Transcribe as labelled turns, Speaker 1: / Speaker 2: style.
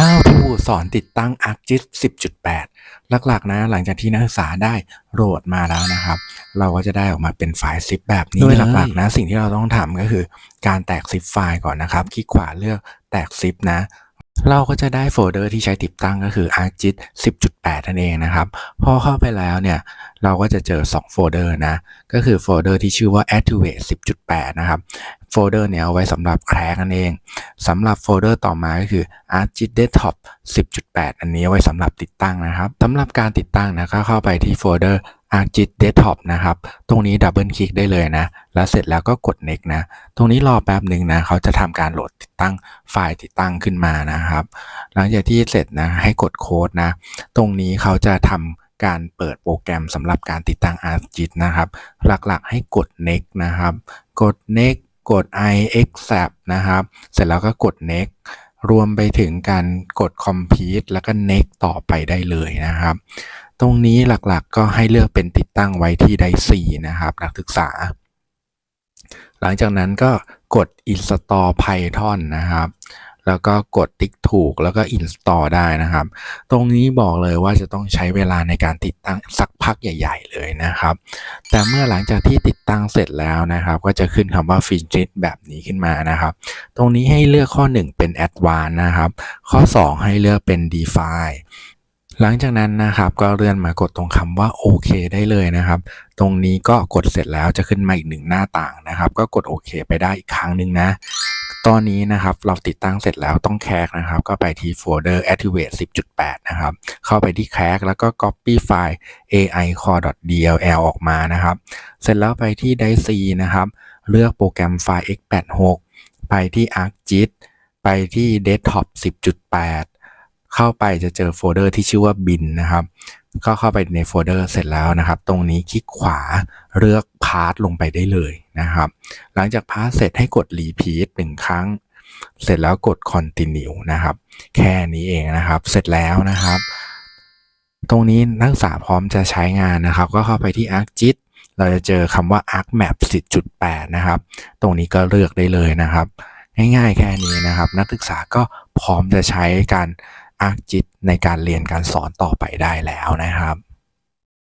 Speaker 1: How to สอนติดตั้ง ArcGIS 10.8 หลักๆ นะ หลังจากที่นักศึกษาได้โหลดมาแล้วนะครับ เราก็จะได้ออกมาเป็นไฟล์ zip แบบนี้
Speaker 2: โด
Speaker 1: โด
Speaker 2: ย
Speaker 1: ย
Speaker 2: ห
Speaker 1: ห
Speaker 2: ลั
Speaker 1: ลั
Speaker 2: ก
Speaker 1: ก
Speaker 2: ๆ
Speaker 1: ๆนะ สิ่งที่เราต้องทำก็คือ การแตก zip ไฟล์ก่อนนะครับ คลิกขวาเลือกแตก zip นะ เราก็จะได้โฟลเดอร์ที่ใช้ติดตั้งก็คือ ArcGIS 10.8 นั่นเองนะครับ พอเข้าไปแล้วเนี่ย เราก็จะเจอ 2 โฟลเดอร์นะ ก็คือโฟลเดอร์ที่ชื่อว่า Activate 10.8 นะครับ โฟลเดอร์เนี่ยเอาไว้สำหรับแครกนั่นเอง สำหรับโฟลเดอร์ต่อมาก็คือ ArcGIS Desktop 10.8 อันนี้เอาไว้สำหรับติดตั้งนะครับ สำหรับการติดตั้งนะก็เข้าไปที่โฟลเดอร์ ArcGIS Desktop นะครับ ตรงนี้ดับเบิลคลิกได้เลยนะ แล้วเสร็จแล้วก็กด next นะ ตรงนี้รอแป๊บหนึ่งนะ เขาจะทำการโหลดติดตั้งไฟล์ติดตั้งขึ้นมานะครับ หลังจากที่เสร็จนะ ให้กดโค้ดนะ ตรงนี้เขาจะทำการเปิดโปรแกรมสำหรับการติดตั้ง ArcGIS นะครับ หลักๆ ให้กด next นะครับ กด next กด i accept นะครับ เสร็จแล้วก็กด next รวมไปถึงการกด complete แล้วก็ next ต่อไปได้เลยนะครับ ตรงนี้หลักๆก็ให้เลือกเป็นติดตั้งไว้ที่ Dice นะครับ นักศึกษา หลังจากนั้นก็กด install python นะครับแล้วก็กดติ๊กถูกแล้วก็ install ได้นะครับ ตรงนี้บอกเลยว่าจะต้องใช้เวลาในการติดตั้งสักพักใหญ่ ๆ เลยนะครับ แต่เมื่อหลังจากที่ติดตั้งเสร็จแล้วนะครับ ก็จะขึ้นคำว่า Finish แบบนี้ขึ้นมานะครับ ตรงนี้ให้เลือกข้อ 1 เป็น Advanced นะครับ ข้อ 2 ให้เลือกเป็น Define หลังจากนั้นนะครับก็เลื่อนมากดตรงคำว่าโอเคได้เลยนะครับ ตรงนี้ก็กดเสร็จแล้วจะขึ้นมาอีกหนึ่งหน้าต่างนะครับ ก็กดโอเคไปได้อีกครั้งหนึ่งนะ ตอนนี้นะครับเราติดตั้งเสร็จแล้วต้องแคกนะครับ ก็ไปที่โฟลเดอร์ activate 10.8 นะครับ เข้าไปที่แคกแล้วก็ copy ไฟล์ ai core.dll ออกมานะครับ เสร็จแล้วไปที่ dice นะครับ เลือกโปรแกรมไฟล์ x86 ไปที่ arcgis ไปที่ desktop 10.8 เข้าไปจะเจอโฟลเดอร์ที่ชื่อว่า bin นะครับ ก็เข้าไปในโฟลเดอร์เสร็จแล้วนะครับ ตรงนี้คลิกขวาเลือกพา t ลงไปได้เลยนะครับ หลังจากพา t เสร็จให้กด repeat หนึ่งครั้ง เสร็จแล้วกด continue นะครับ แค่นี้เองนะครับ เสร็จแล้วนะครับ ตรงนี้นักศึกษาพร้อมจะใช้งานนะครับ ก็เข้าไปที่ ArcGIS เราจะเจอคำว่า ArcMap 10.8 นะครับ ตรงนี้ก็เลือกได้เลยนะครับ ง่ายๆแค่นี้นะครับ นักศึกษาก็พร้อมจะใช้การ อ้างจิตในการเรียนการสอนต่อไปได้แล้วนะครับ